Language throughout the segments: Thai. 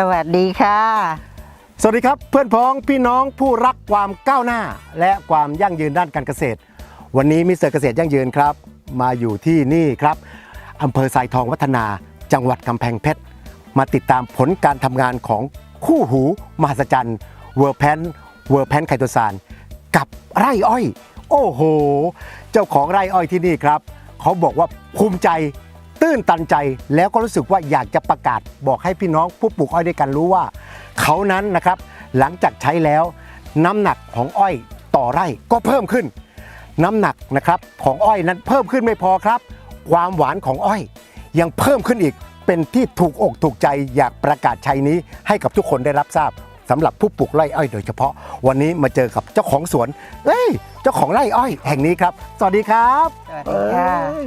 สวัสดีค่ะ สวัสดีครับเพื่อนพ้องพี่น้องผู้รักความก้าวหน้า และความยั่งยืนด้านการเกษตร วันนี้มิสเตอร์เกษตรยั่งยืนครับ มาอยู่ที่นี่ครับอำเภอสายทองวัฒนาจังหวัดกำแพงเพชร มาติดตามผลการทำงานของคู่หูมหัศจรรย์เวอร์แพนเวอร์แพนไคโตซานกับไร่อ้อย โอ้โห เจ้าของไร่อ้อยที่นี่ครับ เขาบอกว่าภูมิใจ ตื้นตันใจแล้วก็รู้สึกว่าอยากจะประกาศบอกให้พี่น้องผู้ปลูกอ้อยด้วยกันรู้ว่า เขานั้นนะครับหลังจากใช้แล้ว น้ำหนักของอ้อยต่อไร่ก็เพิ่มขึ้น น้ำหนักนะครับของอ้อยนั้นเพิ่มขึ้นไม่พอครับ ความหวานของอ้อย ยังเพิ่มขึ้นอีกเป็นที่ถูกอกถูกใจอยากประกาศชัยนี้ให้กับทุกคนได้รับทราบสำหรับผู้ปลูกไร่อ้อยโดยเฉพาะ วันนี้มาเจอกับเจ้าของสวนเอ้ย เจ้าของไร่อ้อย แห่งนี้ครับ สวัสดีครับ สวัสดีค่ะเอ้ย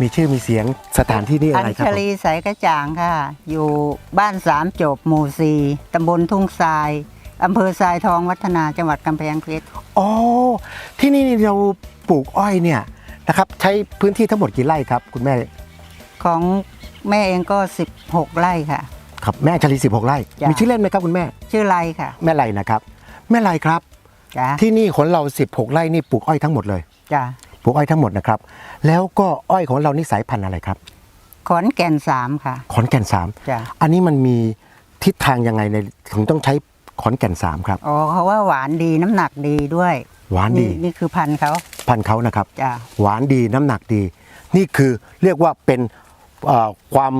มีชื่อมีเสียงสถานที่นี่อัอะไรญครับชผมลีสายกระจ่างค่ะ อยู่บ้านสามจบหมู่สี่ตำบลทุ่งทรายอำเภอทรายทองวัฒนาจังหวัดกำแพงเพชรอ๋อที่นี่เราปลูกอ้อยเนี่ยนะครับ ใช้พื้นที่ทั้งหมดกี่ไร่ครับคุณแม่ของแม่เองก็ 16 ไร่ค่ะครับแม่ชลี16 ไร่จ้ะมีชื่อเล่นไหมครับคุณแม่ ชื่อไรค่ะ แม่ไรนะครับ แม่ไรครับจ้ะที่นี่ของเรา 16 ไร่นี่ปลูกอ้อยทั้งหมดเลยจ้ะ ปลูกอ้อยทั้งหมดนะครับ แล้วก็อ้อยของเรานี่สายพันธุ์อะไรครับ ขอนแก่นสามค่ะ ขอนแก่นสามจ้ะ อันนี้มันมีทิศทางยังไงในถึงต้องใช้ขอนแก่นสามครับ อ๋อเขาว่าหวานดีน้ำหนักดีด้วยหวานดีนี่คือพันธุ์เขาพันธุ์เขานะครับ จ้ะ หวานดีน้ำหนักดี นี่คือเรียกว่าเป็นเอ่อความ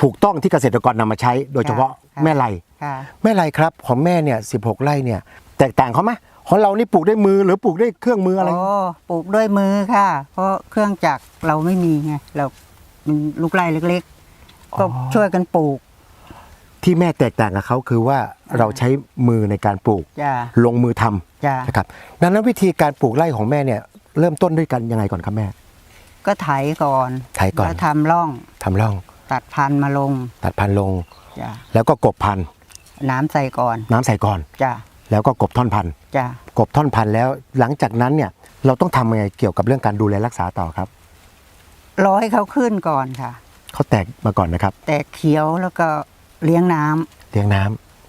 ถูกต้องที่เกษตรกรนำมาใช้ โดยเฉพาะค่ะ แม่ไรค่ะ แม่ไรครับของแม่เนี่ย16 ไร่เนี่ยแตกต่างเขาไหม ของเรานี่ปลูกด้วยมือหรือปลูกด้วยเครื่องมืออะไรโอ้ปลูกด้วยมือค่ะ เพราะเครื่องจักรเราไม่มีไงเรามันลูกไร่เล็กๆก็อ๋อช่วยกันปลูก ที่แม่แตกต่างกับเขาคือว่าเราใช้มือในการปลูก จ้ะ ลงมือทำจ้ะนะครับดังนั้นวิธีการปลูกไร่ของแม่เนี่ยเริ่มต้นด้วยกันยังไงก่อนครับแม่ ก็ไถก่อนไถก่อน แล้วทำร่องทำร่องตัดพันธุ์มาลงตัดพันธุ์ลง จ้ะแล้วก็กบพันธุ์น้ำใส่ก่อนน้ำใส่ก่อน จ้ะ แล้วก็กบท่อนพันธุ์จ้ะกบท่อนพันธุ์แล้ว หลังจากนั้นเนี่ยเราต้องทำยังไงเกี่ยวกับเรื่องการดูแลรักษาต่อครับรอให้เขาขึ้นก่อนค่ะ เขาแตกมาก่อนนะครับแตกเขียวแล้วก็เลี้ยงน้ำเลี้ยงน้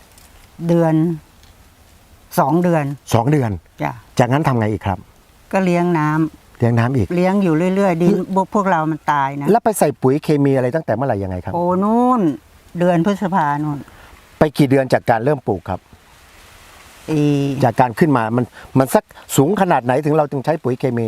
ำเดือนสองเดือนสองเดือน จ้ะจากนั้นทำไงอีกครับ ก็เลี้ยงน้ำเลี้ยงน้ำอีก เลี้ยงอยู่เรื่อยๆดินพวกพวกเรามันตายนะแล้วไปใส่ปุ๋ยเคมีอะไรตั้งแต่เมื่อไหร่ยังไงครับ โอ้นู่น เดือนพฤษภานู่น ไปกี่เดือนจากการเริ่มปลูกครับอี จากการขึ้นมามันมันสักสูงขนาดไหนถึงเราจึงใช้ปุ๋ยเคมี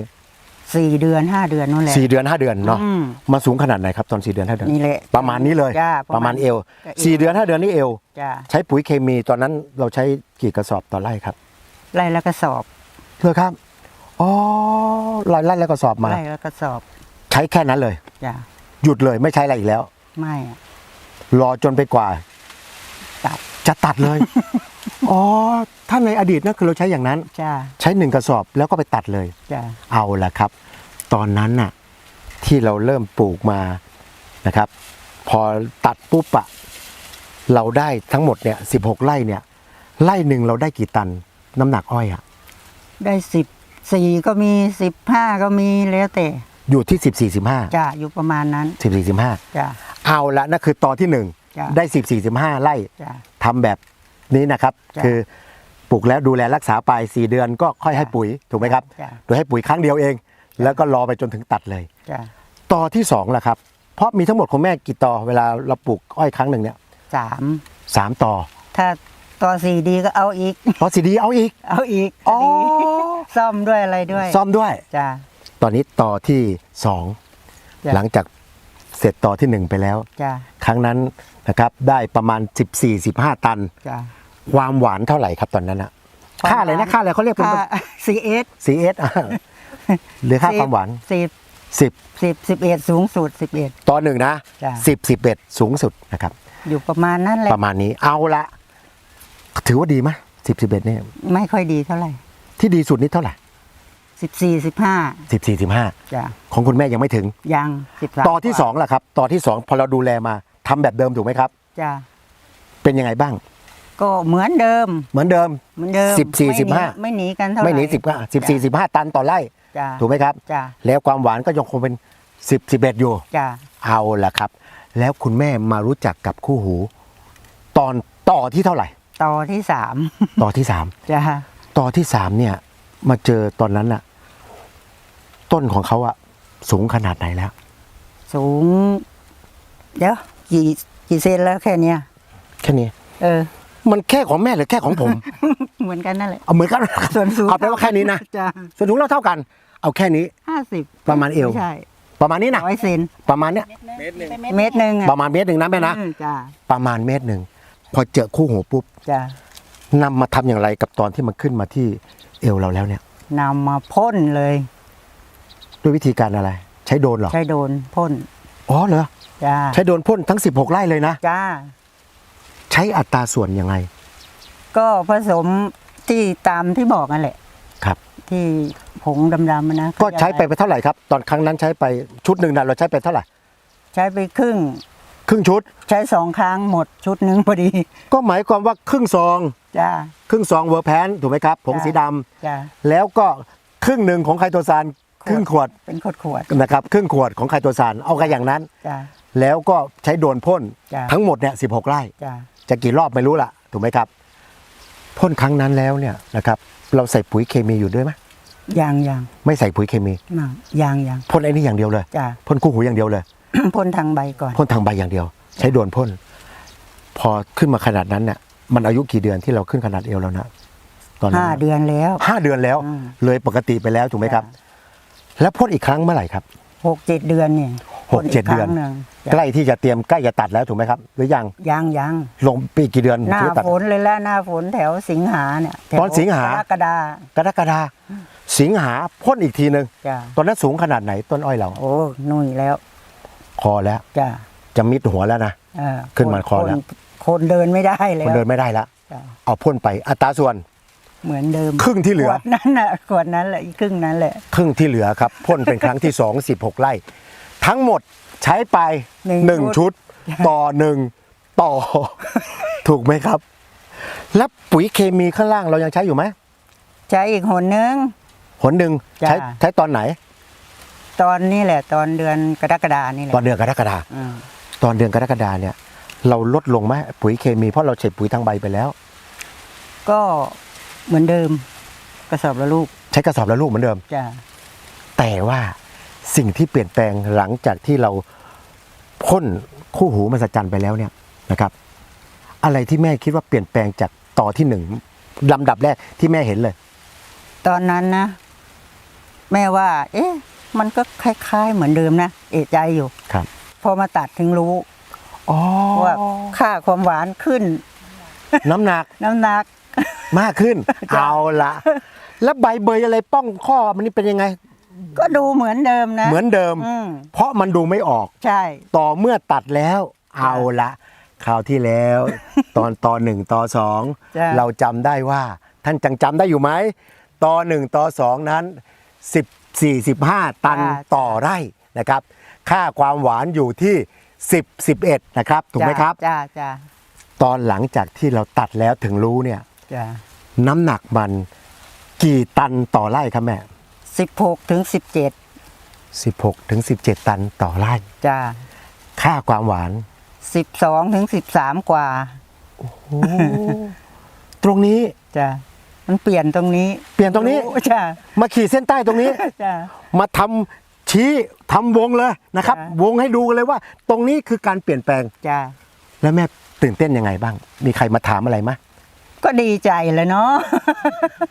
สี่เดือนห้าเดือนนู่นแหละสี่เดือนห้าเดือนเนาะอืมมาสูงขนาดไหนครับตอนสี่เดือนห้าเดือนนี่แหละประมาณนี้เลยจ้าประมาณเอวก็เอวสี่เดือนห้าเดือนนี่เอวจ้ะใช้ปุ๋ยเคมีตอนนั้นเราใช้กี่กระสอบต่อไร่ครับไร่ละกระสอบเพื่อครับอ๋อไร่ไร่แล้วก็สอบมาไร่ละกระสอบ ใช้แค่นั้นเลยจ้ะหยุดเลยไม่ใช้อะไรอีกแล้ว ไม่อะรอจนไปกว่าตัดจะตัดเลย อ๋อถ้าในอดีตนั่นคือเราใช้อย่างนั้น จ้ะใช้หนึ่งกระสอบแล้วก็ไปตัดเลย จ้ะเอาละครับ ตอนนั้นน่ะที่เราเริ่มปลูกมานะครับ พอตัดปุ๊บอะเราได้ทั้งหมดเนี่ยสิบหกไร่เนี่ยไร่หนึ่งเราได้กี่ตัน น้ำหนักอ้อยอะได้สิบสี่ก็มีสิบห้าก็มีแล้วแต่อยู่ที่สิบสี่สิบห้าจ้ะอยู่ประมาณนั้นสิบสี่สิบห้าจ้ะเอาละนั่นคือตอนที่หนึ่งจ้ะ ได้สิบสี่สิบห้าไร่จ้ะทำแบบ นี้นะครับ จ้ะคือปลูกแล้วดูแลรักษาไปสี่เดือนก็ค่อยให้ปุ๋ยถูกไหมครับจ้ะ โดยให้ปุ๋ยครั้งเดียวเอง แล้วก็รอไปจนถึงตัดเลย จ้ะต่อที่สองล่ะครับ เพราะมีทั้งหมดของแม่กี่ต่อเวลาเราปลูกอ้อยครั้งหนึ่งเนี่ยสามสามต่อถ้าต่อสี่ดีก็เอาอีกพอสีดีเอาอีก เอาอีกอ๋อ ดีซ่อมด้วยอะไรด้วยซ่อมด้วย จ้ะ ตอนนี้ต่อที่สองจ้ะ หลังจากเสร็จต่อที่หนึ่งไปแล้ว จ้ะครั้งนั้นนะครับได้ประมาณ 14-15 ตัน จ้ะ ความหวานเท่าไหร่ครับตอนนั้นอะค่าอะไรนะค่าอะไรเขาเรียกเป็นค่าซีเอสซีเอสหรือค่าความหวานสิบ10สิบสิบเอ็ดสูงสุดสิบเอ็ด ต่อหนึ่งนะจ้ะ สิบสิบเอ็ดสูงสุดนะครับ อยู่ประมาณนั้นแหละ ประมาณนี้เอาละถือว่าดีไหมสิบสิบเอ็ดเนี่ยไม่ค่อยดีเท่าไหร่ที่ดีสุดนี่เท่าไหร่สิบสี่สิบห้าสิบสี่สิบห้าจ้ะของคุณแม่ยังไม่ถึง ยังสิบสามต่อที่สองล่ะครับ ต่อที่สองพอเราดูแลมาทำแบบเดิมถูกไหมครับ จ้ะเป็นยังไงบ้าง ก็เหมือนเดิม เหมือนเดิม เหมือนเดิมสิบสี่ไม่สิบห้าไม่หนีกันเท่าไหร่ไม่หนีสิบห้าสิบสี่สิบห้าตันต่อไร่ จ้ะถูกไหมครับ จ้ะแล้วความหวานก็ยังคงเป็นสิบสิบเอ็ดอยู่ จ้ะเอาละครับ แล้วคุณแม่มารู้จักกับคู่หู ตอนต่อที่เท่าไหร่ ต่อที่สามต่อที่สาม จ้าต่อที่สามเนี่ยมาเจอตอนนั้นน่ะต้นของเขาอะสูงขนาดไหนแล้ว สูง เดี๋ยวกี่กี่เซนแล้วแค่เนี้ยแค่นี้ เออ มันแค่ของแม่หรือแค่ของผม เหมือนกันนั่นแหละ เอาเหมือนกันส่วนสูงเอาไปนว่าแค่นี้นะจ้าส่วนสูงเราเท่ากัน เอาแค่นี้ ห้าสิบประมาณเอวไม่ใช่ประมาณนี้นะร้อยเซนประมาณเนี้ยเมตรหนึ่งอะประมาณเมตรหนึ่งนะแม่นะเออจ้าประมาณเมตรหนึ่งพอเจอคู่หูปุ๊บจ้านำมาทำอย่างไรกับตอนที่มันขึ้นมาที่เอวเราแล้วเนี่ย นำมาพ่นเลย ด้วยวิธีการอะไร ใช้โดรนเหรอใช้โดนพ่นอ๋อเหรอจ้าใช้โดรนพ่นทั้ง 16 ไร่เลยนะ จ้า ใช้อัตราส่วนยังไง ก็ผสมที่ตามที่บอกนั่นแหละครับ ที่ผงดำๆอะนะก็ใช้ไปไปเท่าไหร่ครับ ตอนครั้งนั้นใช้ไปชุดหนึ่งนะเราใช้ไปเท่าไหร่ใช้ไปครึ่ง ครึ่งชุด ใช้สองครั้งหมดชุดหนึ่งพอดี ก็หมายความว่าครึ่งซองจ้าครึ่งซองเวอร์แพนถูกไหมครับ ผงจ้ะสีดำจ้าแล้วก็ครึ่งหนึ่งของไคโตซานขวดครึ่งขวดเป็นขวดขวดนะครับครึ่งขวดของไคโตซานเอากันอย่างนั้น ๆจ้า แล้วก็ใช้โดรนพ่นจ้ะ ทั้งหมดเนี่ยสิไร่ จ้าจะกี่รอบไม่รู้ล่ะถูกไหมครับพ่นครั้งนั้นแล้วเนี่ยนะครับ เราใส่ปุ๋ยเคมีอยู่ด้วยไหมยางยางไม่ใส่ปุ๋ยเคมีมั่งยางยางพ่นไอ้นี่อย่างเดียวเลยจ้าพ่นคู่หูอย่างเดียวเลย พ่นทางใบก่อนพ่นทางใบอย่างเดียว ใช้โดรนพ่น พอขึ้นมาขนาดนั้นเนี่ยมันอายุกี่เดือนที่เราขึ้นขนาดเอวแล้วนะตอนนั้นห้าเดือนแล้ว ห้าเดือนแล้ว อืม เลยปกติไปแล้วถูกไหมครับ แล้วพ่นอีกครั้งเมื่อไหร่ครับหกเจ็ดเดือนเนี่ย หกเจ็ดพ่เดือนครั้งหนึ่งใกล้ที่จะเตรียมใกล้จะตัดแล้วถูกไหมครับ หรือยังยางยางลงปีกี่เดือนหน้าถึงจะตัดฝนเลยแล้วหน้าฝนแถวสิงหาเนี่ยแถวตอนสิงหากรกฎากรกฎาสิงหาพ่นอีกทีหนึ่งจ้าตอนนั้นสูงขนาดไหนต้นอ้อยเรา โอ้นุ่ยแล้ว คอแล้วจ้าจะมิดหัวแล้วนะเออขึ้นมาคอแล้วนคนเดินไม่ได้แล้คนวเดินไม่ได้แล้วจ้ะเอาพ่นไปอัตราส่วนเหมือนเดิม ครึ่งที่เหลือขวดนั้นน่ะขวดนั้นแหละอีกครึ่งนั้นแหละครึ่งที่เหลือครับพ่นเป็นครั้งที่สองสิบหกไร่ ทั้งหมดใช้ไปหนึ่งหนึ่งชุชุดดต่อหนึ่งต่อ ถูกไหมครับ แล้วปุ๋ยเคมีข้างล่างเรายังใช้อยู่ไหมใช้อีกหนนึงหนหนึ่งจ้ะใช้ใช้ตอนไหน ตอนนี้แหละ ตอนเดือนกรกฎานี่แหละตอนเดือนกรกฎาอืมตอนเดือนกรกฎาเนี่ย เราลดลงไหมปุ๋ยเคมีเพราะเราใช้ปุ๋ยทางใบไปแล้ว ก็เหมือนเดิม กระสอบละลูก ใช้กระสอบละลูกเหมือนเดิมจ้ะแต่ว่า สิ่งที่เปลี่ยนแปลงหลังจากที่เราพ่นคู่หูมหัศจรรย์ไปแล้วเนี่ยนะครับ อะไรที่แม่คิดว่าเปลี่ยนแปลงจากต่อที่หนึ่งลำดับแรกที่แม่เห็นเลย ตอนนั้นนะ แม่ว่า เอ๊ะ มันก็คล้าย ๆ เหมือนเดิมนะเอะใจอยู่ครับ พอมาตัดถึงรู้อ๋อว่าค่าความหวานขึ้น น้ำหนัก น้ำหนัก มากขึ้นจ้ะเอาละแล้วใบเบยอะไรป้องข้อมันนี่เป็นยังไง ก็ดูเหมือนเดิมนะเหมือนเดิม อืมเพราะมันดูไม่ออก ใช่ ต่อเมื่อตัดแล้วเอาละคราวที่แล้ว ตอนต่อหนึ่งต่อสองจ้ะ เราจำได้ว่า ท่านจังจำได้อยู่ไหมต่อหนึ่งต่อสองนั้นสิบสี่สิบห้าตันต่อไร่นะครับ ค่าความหวานอยู่ที่สิบสิบเอ็ดนะครับถูกไหมครับ จ้าจ้าตอนหลังจากที่เราตัดแล้วถึงรู้เนี่ย จ้าน้ำหนักมันกี่ตันต่อไร่ครับแม่ สิบหกถึงสิบเจ็ด16ถึง17 ตันต่อไร่ จ้าค่าความหวานสิบสองถึงสิบสามกว่า ตรงนี้จ้ามันเปลี่ยนตรงนี้เปลี่ยนตรงนี้จ้ามาขีดเส้นใต้ตรงนี้ จ้า มาทำชี้ทำวงเลยนะครับจ้ะวงให้ดูกันเลยว่า ตรงนี้คือการเปลี่ยนแปลง จ้าแล้วแม่ตื่นเต้นยังไงบ้าง มีใครมาถามอะไรไหม ก็ดีใจเลยเนาะ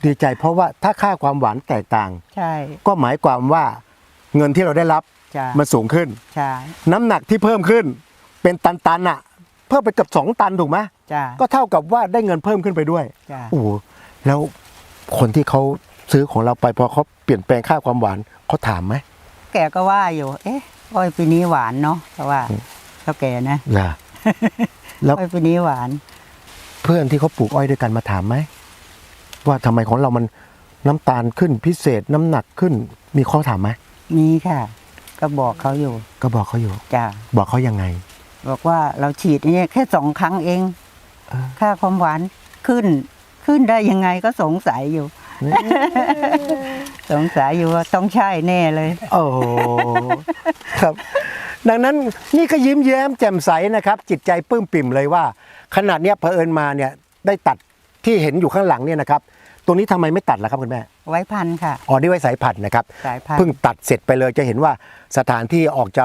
ดีใจเพราะว่าถ้าค่าความหวานแตกต่าง ใช่ ก็หมายความว่าเงินที่เราได้รับจ้ามันสูงขึ้น ใช่ น้ำหนักที่เพิ่มขึ้น เป็นตันๆอะเพิ่มไปเกับสองตันถูกไหมจ้าก็เท่ากับว่าได้เงินเพิ่มขึ้นไปด้วยจ้าโอ้โหแล้วคนที่เขาซื้อของเราไปพอเขาเปลี่ยนแปลงค่าความหวานเขาถามไหมแกก็ว่าอยู่ เอ๊ะอ้อยปีนี้หวานเนาะเพราะว่าเท่าแกนะล่ะแล้วอ้อยปีนี้หวานเพื่อนที่เขาปลูกอ้อยด้วยกันมาถามไหมว่าทำไมของเรามันน้ำตาลขึ้นพิเศษน้ำหนักขึ้น มีข้อถามไหมมีค่ะ ก็บอกเขาอยู่ ก็บอกเขาอยู่จ้าบอกเขายังไง บอกว่าเราฉีดเนี่ยแค่สองครั้งเองเออค่าความหวานขึ้น ขึ้นได้ยังไงก็สงสัยอยู่ สงสัยอยู่ว่าต้องใช่แน่เลย โอ้โหครับ ดังนั้นนี่ก็ยิ้มแย้มแจ่มใสนะครับ จิตใจปลื้มปิ่มเลยว่า ขนาดเนี้ยเผอิญมาเนี่ยได้ตัดที่เห็นอยู่ข้างหลังเนี่ยนะครับตรงนี้ทำไมไม่ตัดล่ะครับคุณแม่ไว้พันธุ์ค่ะ อ๋อนี่ไว้สายผัดนะครับ สายพันธุ์ เพิ่งตัดเสร็จไปเลยจะเห็นว่าสถานที่ออกจะ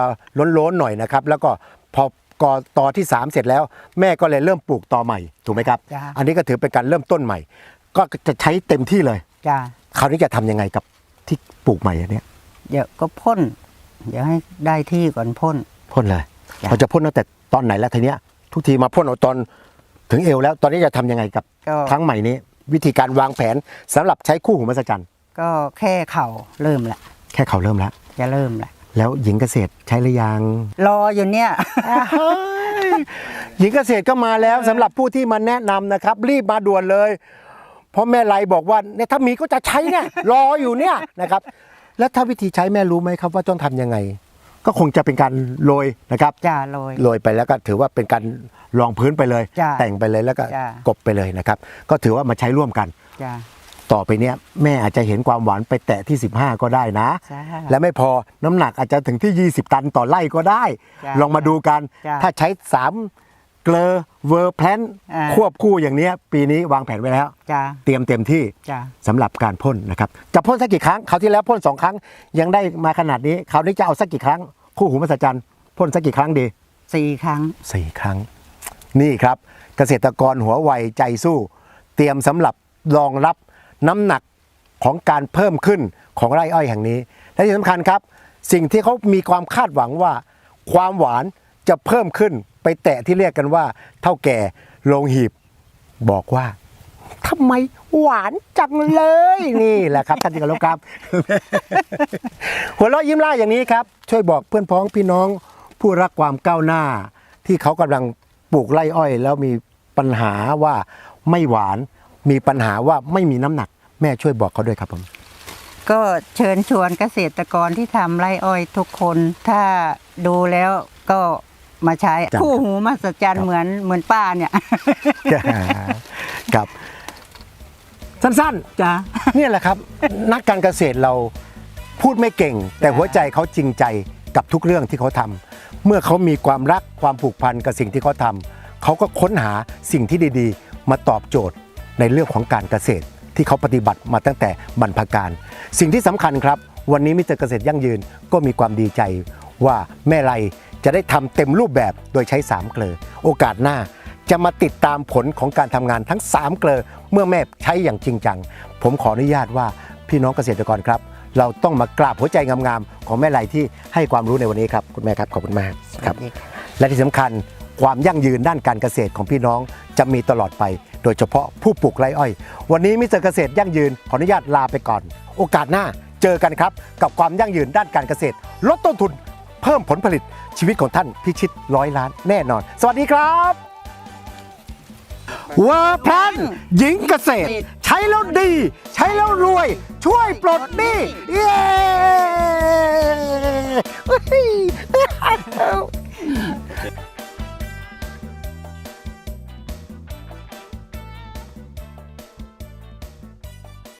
ล้นๆหน่อยนะครับ แล้วก็พอกอตอที่ 3 เสร็จแล้ว แม่ก็เลยเริ่มปลูกตอใหม่ถูกไหมครับ จ้ะ อันนี้ก็ถือเป็นการเริ่มต้นใหม่ ก็จะใช้เต็มที่เลย จ้าคราวนี้จะทำยังไงกับที่ปลูกใหม่อันเนี้ยเดี๋ยวก็พ่น เดี๋ยวให้ได้ที่ก่อนพ่น พ่นเลยจ้ะ เราจะพ่นตั้งแต่ตอนไหนแล้วทีเนี้ย ทุกทีมาพ่นเอาตอนถึงเอวแล้วตอนนี้จะทำยังไงกับก็ครั้งใหม่นี้ วิธีการวางแผนสำหรับใช้คู่หูมหัศจรรย์ก็แค่เข่าเริ่มละแค่เขาเริ่มแล้ว จะเริ่มละแล้วหญิงเกษตรใช้หรือยัง รออยู่เนี่ยเฮ้ยหญิงเกษตรก็มาแล้วสำหรับผู้ที่มาแนะนำนะครับ รีบมาด่วนเลย เพราะแม่ไลบอกว่าเนี่ยถ้ามีก็จะใช้เนี่ย รออยู่เนี่ยนะครับ แล้วถ้าวิธีใช้แม่รู้ไหมครับว่าต้องทำยังไง ก็คงจะเป็นการโรยนะครับจ้าโรย โรยไปแล้วก็ถือว่าเป็นการรองพื้นไปเลย จ้ะแต่งไปเลยแล้วก็จ้ะ กบไปเลยนะครับ ก็ถือว่ามาใช้ร่วมกัน จ้า ต่อไปเนี่ยแม่อาจจะเห็นความหวานไปแตะที่ 15 ก็ได้นะ จ้าและไม่พอน้ำหนักอาจจะถึงที่ 20 ตันต่อไร่ก็ได้ จ้ะลองมาดูกัน จ้ะถ้าใช้ 3 เกลอเวอร์แพลนอ่า ควบคู่อย่างเนี้ยปีนี้วางแผนไว้แล้ว จ้าเตรียมเต็มที่จ้า สำหรับการพ่นนะครับ จะพ่นสักกี่ครั้งคราวที่แล้วพ่นสองครั้งยังได้มาขนาดนี้คราวนี้จะเอาสักกี่ครั้ง คู่หูมหัศจรรย์พ่นสักกี่ครั้งดีสี่ครั้ง สี่ครั้ง นี่ครับเกษตรกรหัวไวใจสู้ เตรียมสำหรับรองรับน้ำหนักของการเพิ่มขึ้นของไร่อ้อยแห่งนี้ และที่สำคัญครับ สิ่งที่เขามีความคาดหวังว่า ความหวานจะเพิ่มขึ้นไปแตะที่เรียกกันว่า เท่าแก่โรงหีบบอกว่า ทำไมหวานจังเลยนี่แหละครับท่านที่เคารพครับ หัวเราะยิ้มล่าอย่างนี้ครับ ช่วยบอกเพื่อนพ้องพี่น้องผู้รักความก้าวหน้า ที่เขากำลังปลูกไร่อ้อย แล้วมีปัญหาว่าไม่หวานมีปัญหาว่าไม่มีน้ำหนัก แม่ช่วยบอกเขาด้วยครับผม ก็เชิญชวนเกษตรกรที่ทำไร่อ้อยทุกคน ถ้าดูแล้วก็มาใช้จ้ะคู่หูมหัศจรรครัย์บเหมือนเหมือนป้าเนี่ยครับ สั้นจ้าๆเนี่ยแหละครับ นักการเกษตรเราพูดไม่เก่ง แต่หัวใจเขาจริงใจกับทุกเรื่องที่เขาทำเมื่อเขามีความรักความผูกพันกับสิ่งที่เขาทำเขาก็ค้นหาสิ่งที่ดีๆ มาตอบโจทย์ในเรื่องของการเกษตร ที่เขาปฏิบัติมาตั้งแต่บรรพการ สิ่งที่สำคัญครับ วันนี้มิสเตอร์เกษตรยั่งยืนก็มีความดีใจว่าแม่ไรจะได้ทำเต็มรูปแบบโดยใช้สามเกลอโอกาสหน้า จะมาติดตามผลของการทำงานทั้ง 3 เกลอเมื่อแม่ใช้อย่างจริงจัง ผมขออนุญาตว่าพี่น้องเกษตรกรครับ เราต้องมากราบหัวใจงามๆของแม่ไรที่ให้ความรู้ในวันนี้ครับคุณแม่ครับขอบคุณมากครับและที่สำคัญความยั่งยืนด้านการเกษตรของพี่น้องจะมีตลอดไป โดยเฉพาะผู้ปลูกไร่อ้อย วันนี้มิสเตอร์เกษตรยั่งยืนขออนุญาตลาไปก่อน โอกาสหน้าเจอกันครับ กับความยั่งยืนด้านการเกษตร ลดต้นทุน เพิ่มผลผลิตชีวิตของท่านพิชิตร้อยล้านแน่นอน สวัสดีครับ เวอร์แพนหญิงเกษตร ใช้แล้วดี ใช้แล้วรวย ช่วยปลดหนี้เย้